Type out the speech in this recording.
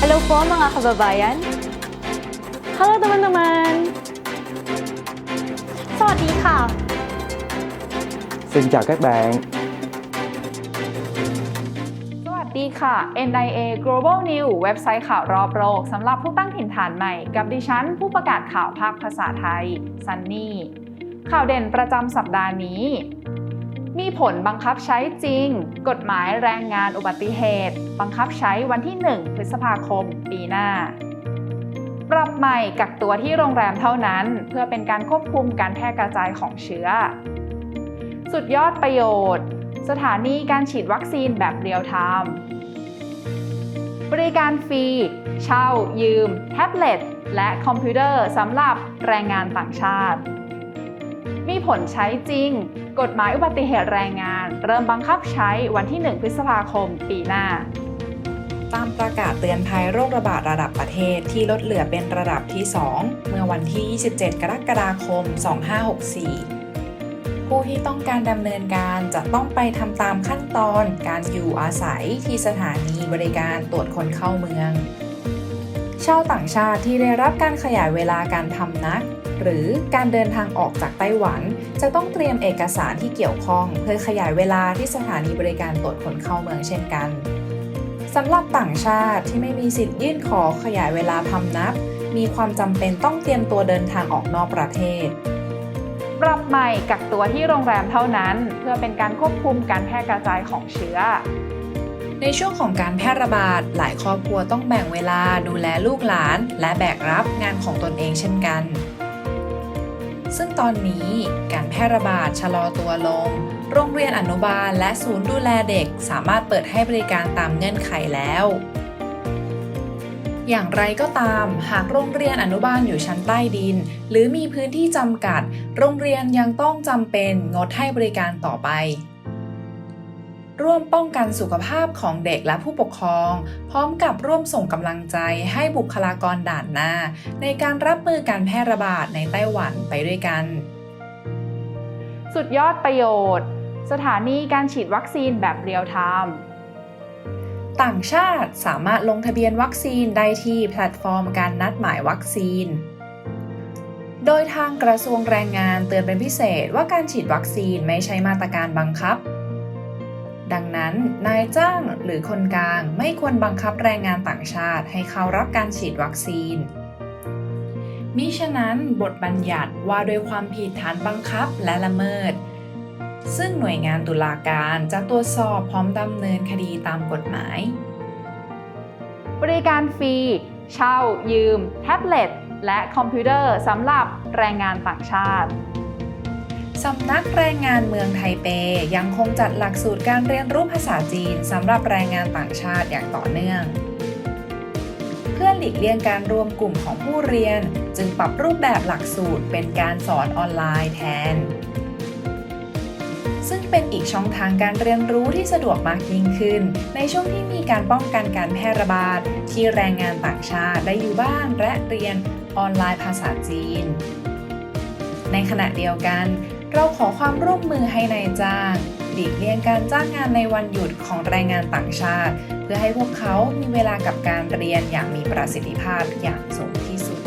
Hello po mga kababayan. Halo teman-teman. สวัสดีค่ะ Xin chào các bạn. สวัสดีค่ะ NIA Global News เว็บไซต์ข่าวรอบโลกสำหรับผู้ตั้งถิ่นฐานใหม่ กับดิฉัน ผู้ประกาศข่าวภาคภาษาไทยซันนี่ ข่าวเด่นประจำสัปดาห์นี้ มีผลบังคับใช้จริง กฎหมายแรงงานอุบัติเหตุ บังคับใช้วันที่ 1 พฤษภาคม ปีหน้า ปรับใหม่กักตัวที่โรงแรมเท่านั้น เพื่อเป็นการควบคุมการแพร่กระจายของเชื้อ สุดยอดประโยชน์ สถานีการฉีดวัคซีนแบบเรียลไทม์บริการฟรี เช่า ยืม แท็บเล็ต และคอมพิวเตอร์สำหรับแรงงานต่างชาติ มีผลใช้จริง กฎหมายอุบัติเหตุแรงงาน เริ่มบังคับใช้วันที่ 1 พฤษภาคม ปีหน้า ตามประกาศเตือนภัยโรคระบาดระดับประเทศที่ลดเหลือเป็นระดับที่ 2 เมื่อวันที่ 27 กรกฎาคม 2564ผู้ที่ต้องการดำเนินการจะต้องไปทำตามขั้นตอนการอยู่อาศัยที่สถานีบริการตรวจคนเข้าเมือง ชาวต่างชาติที่ได้รับการขยายเวลาการทำนัก หรือการเดินทางออกจากไต้หวัน จะต้องเตรียมเอกสารที่เกี่ยวข้อง เพื่อขยายเวลาที่สถานีบริการตรวจคนเข้าเมืองเช่นกันสำหรับต่างชาติที่ไม่มีสิทธิ์ยื่นขอขยายเวลาพำนับมีความจำเป็นต้องเตรียมตัวเดินทางออกนอกประเทศปรับใหม่กักตัวที่โรงแรมเท่านั้น เพื่อเป็นการควบคุมการแพร่กระจายของเชื้อ ในช่วงของการแพร่ระบาด หลายครอบครัวต้องแบ่งเวลาดูแลลูกหลาน และแบกรับงานของตนเองเช่นกัน ซึ่งตอนนี้การแพร่ระบาดชะลอตัวลง โรงเรียนอนุบาลและศูนย์ดูแลเด็กสามารถเปิดให้บริการตามเงื่อนไขแล้ว อย่างไรก็ตาม หากโรงเรียนอนุบาลอยู่ชั้นใต้ดิน หรือมีพื้นที่จำกัด โรงเรียนยังต้องจำเป็นงดให้บริการต่อไป ร่วมป้องกันสุขภาพของเด็กและผู้ปกครอง พร้อมกับร่วมส่งกำลังใจให้บุคลากรด่านหน้า ในการรับมือการแพร่ระบาดในไต้หวันไปด้วยกัน สุดยอดประโยชน์ สถานีการฉีดวัคซีนแบบเรียลไทม์ต่างชาติสามารถลงทะเบียนวัคซีนได้ที่แพลตฟอร์มการนัดหมายวัคซีนโดยทางกระทรวงแรงงานเตือนเป็นพิเศษว่าการฉีดวัคซีนไม่ใช่มาตรการบังคับ ดังนั้น นายจ้างหรือคนกลางไม่ควรบังคับแรงงานต่างชาติให้เขารับการฉีดวัคซีน มิฉะนั้นบทบัญญัติว่าด้วยความผิดฐานบังคับและละเมิด ซึ่งหน่วยงานตุลาการจะตรวจสอบพร้อมดำเนินคดีตามกฎหมาย บริการฟรี เช่า ยืม แท็บเล็ต และคอมพิวเตอร์สำหรับแรงงานต่างชาติ สำนักแรงงานเมืองไทเป ยังคงจัดหลักสูตรการเรียนรู้ภาษาจีนสำหรับแรงงานต่างชาติอย่างต่อเนื่อง เพื่อหลีกเลี่ยงการรวมกลุ่มของผู้เรียน จึงปรับรูปแบบหลักสูตรเป็นการสอนออนไลน์แทน ซึ่งเป็นอีกช่องทางการเรียนรู้ที่สะดวกมากยิ่งขึ้น ในช่วงที่มีการป้องกันการแพร่ระบาดที่แรงงานต่างชาติได้อยู่บ้านและเรียนออนไลน์ภาษาจีน ในขณะเดียวกัน เราขอความร่วมมือให้ในายจ้างหลีกเลี่ยงการจ้างงานในวันหยุดของแรงงานต่างชาติ เพื่อให้พวกเขามีเวลากับการเรียนอย่างมีประสิทธิภาพอย่างสูงที่สุด